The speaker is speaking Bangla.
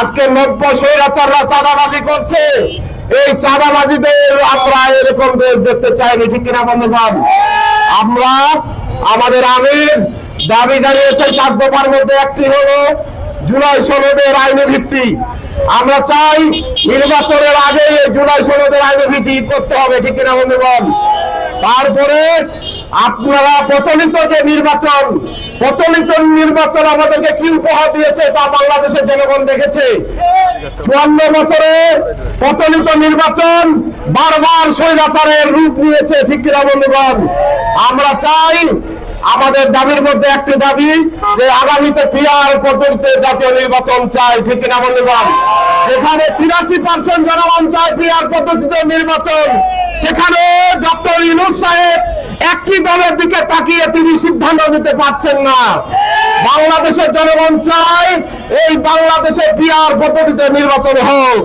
আজকে নব্য স্বৈরাচাররা চাঁদাবাজি করছে। এই চাঁদাবাজিদের আমরা এরকম দেশ দেখতে চাইনি, ঠিক কিনা বন্ধুগণ? আমরা আমাদের আমির দাবি জানিয়েছেন চার দফার মধ্যে একটি হলো জুলাই সনদের আইনি ভিত্তি। আমরা চাই নির্বাচনের আগে জুলাই সনদের আইনি ভিত্তি করতে হবে, ঠিক কিনা বন্ধুগণ? তারপরে আপনারা প্রচলিত যে নির্বাচন, প্রচলিত নির্বাচন আমাদেরকে কি উপহার দিয়েছে তা বাংলাদেশের জনগণ দেখেছে। চুয়ান্ন বছরে প্রচলিত নির্বাচন বারবার স্বৈরাচারের রূপ নিয়েছে, ঠিক কিনা বন্ধুগণ? আমরা চাই আমাদের দাবির মধ্যে একটি দাবি যে আগামীতে পিয়ার পদ্ধতিতে জাতীয় নির্বাচন চাই, ঠিক কিনা বন্ধুগণ? এখানে তিরাশি পার্সেন্ট জনগণ চায় পিয়ার পদ্ধতিতে নির্বাচন। সেখানে ডক্টর ইনুস সাহেব একটি দলের দিকে তাকিয়ে তিনি সিদ্ধান্ত নিতে পারছেন না। বাংলাদেশের জনগণ চায় এই বাংলাদেশের বিয়ার পদ্ধতিতে নির্বাচন হোক।